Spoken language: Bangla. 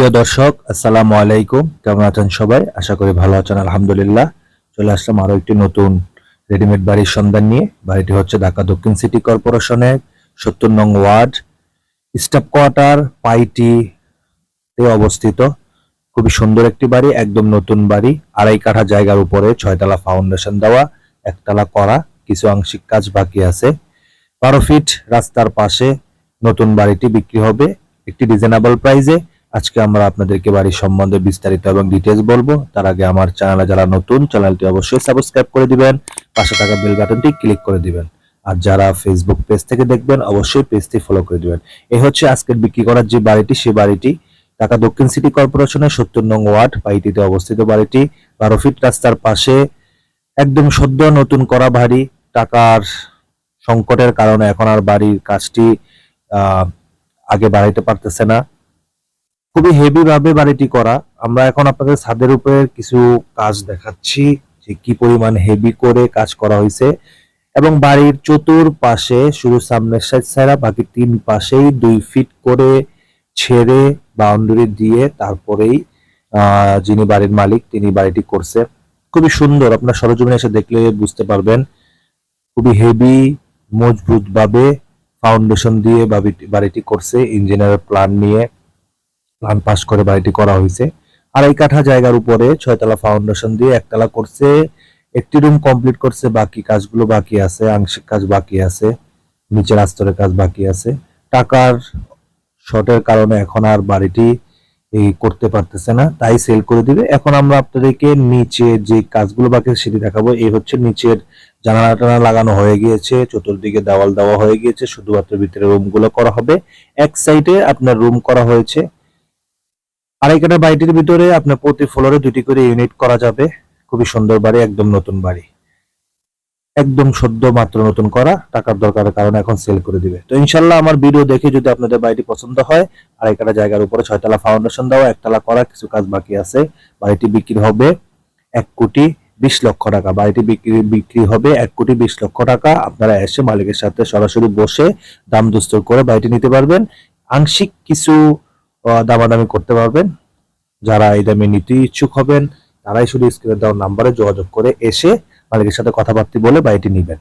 প্রিয় দর্শক, আসসালামু আলাইকুম। কেমন আছেন সবাই? আশা করি ভালো আছেন, আলহামদুলিল্লাহ। চলে আসলাম আরও একটি নতুন রেডিমেড বাড়ির সন্ধান নিয়ে। বাড়িটি হচ্ছে ঢাকা দক্ষিণ সিটি কর্পোরেশনের সত্তর নং ওয়ার্ড, স্টাফ কোয়ার্টার পাইটি তে অবস্থিত। খুবই সুন্দর একটি বাড়ি, একদম নতুন বাড়ি। আড়াই কাঠা জায়গার উপরে ছয়তলা ফাউন্ডেশন দেওয়া, একতলা করা, কিছু আংশিক কাজ বাকি আছে। বারো ফিট রাস্তার পাশে নতুন বাড়িটি বিক্রি হবে। একটি রিজনেবল প্রাইসে আজকে আমরা আপনাদেরকে বাড়ির সম্বন্ধে বিস্তারিত এবং ডিটেলস বলব। তার আগে আমার চ্যানেলে যারা নতুন চ্যানেলটি অবশ্যই সাবস্ক্রাইব করে দিবেন, পাশে থাকা বেল বাটনটি ক্লিক করে দিবেন। আর যারা ফেসবুক পেজ থেকে দেখবেন, অবশ্যই পেজটি ফলো করে দিবেন। এই হচ্ছে আজকের বিক্রি করার যে বাড়িটি সেই বাড়িটি ঢাকা দক্ষিণ সিটি কর্পোরেশনের সত্তর নং ওয়ার্ড পাইটিতে অবস্থিত বাড়িটি। বারো ফিট রাস্তার পাশে একদম সদ্য নতুন করা বাড়ি। টাকার সংকটের কারণে এখন আর বাড়ির কাজটি আগে বাড়াইতে পারতেছে না। খুবই হেভি ভাবে বাড়িটি করা। আমরা এখন আপনাদের ছাদের উপরে কিছু কাজ দেখাচ্ছি, যে কি পরিমাণ হেভি করে কাজ করা হয়েছে। এবং বাড়ির চতুর পাশে শুধু সামনের সাইড ছাড়া, বাকি তিন পাশেই দুই ফিট করে ছেড়ে বাউন্ডারি দিয়ে তারপরেই যিনি বাড়ির মালিক, তিনি বাড়িটি করছে। খুবই সুন্দর, আপনার সরজমিনে এসে দেখলে বুঝতে পারবেন। খুবই হেভি মজবুত ভাবে ফাউন্ডেশন দিয়ে বাড়িটি করছে ইঞ্জিনিয়ার প্ল্যান নিয়ে। প্ল্যান পাস করে বাড়িটি করা হয়েছে। আড়াই কাঠা জায়গার উপরে ছয়তলা ফাউন্ডেশন দিয়ে একতলা করছে। একটি রুম কমপ্লিট করছে, বাকি কাজগুলো বাকি আছে, আংশিক কাজ বাকি আছে, নিচের আস্তরের কাজ বাকি আছে। টাকার শর্টের কারণে এখন আর বাড়িটি এই করতে পারতেছে না, তাই সেল করে দিবে। এখন আমরা আপনাদেরকে নিচে যে কাজগুলো বাকি সেটি দেখাবো। এই হচ্ছে নিচের জানালা টানা লাগানো হয়ে গিয়েছে, চতুর্দিকে দেওয়াল দেওয়া হয়ে গিয়েছে, শুধুমাত্র ভিতরে রুমগুলো করা হবে। এক সাইডে আপনার রুম করা হয়েছে। আড়াই কাঠা বাড়িটির ভিতরে আপনার প্রতি ফ্লোরে দুটি করে ইউনিট করা যাবে। খুবই সুন্দর বাড়ি, একদম নতুন বাড়ি। একদম সদ্য মাত্র নতুন করা, টাকার দরকারের কারণে এখন সেল করে দিবে। তো ইনশাল্লাহ আমার ভিডিও দেখে যদি আপনাদের বাড়িটি পছন্দ হয়, আড়াই কাঠা জায়গার উপরে ছয়তলা ফাউন্ডেশন দেওয়া একতলা করা কিছু কাজ বাকি আছে। বাড়িটি বিক্রি হবে এক কোটি বিশ লক্ষ টাকা। বাড়িটি বিক্রি বিক্রি হবে এক কোটি বিশ লক্ষ টাকা। আপনারা এসে মালিকের সাথে সরাসরি বসে দাম দুস্তর করে বাড়িটি নিতে পারবেন। আংশিক কিছু দামাদামি করতে পারবেন। যারা এই দামে নিতে ইচ্ছুক হবেন, তারাই শুধু স্ক্রিনে দেওয়ার নাম্বারে যোগাযোগ করে এসে মালিকের সাথে কথাবার্তা বলে বাড়িটি নিবেন।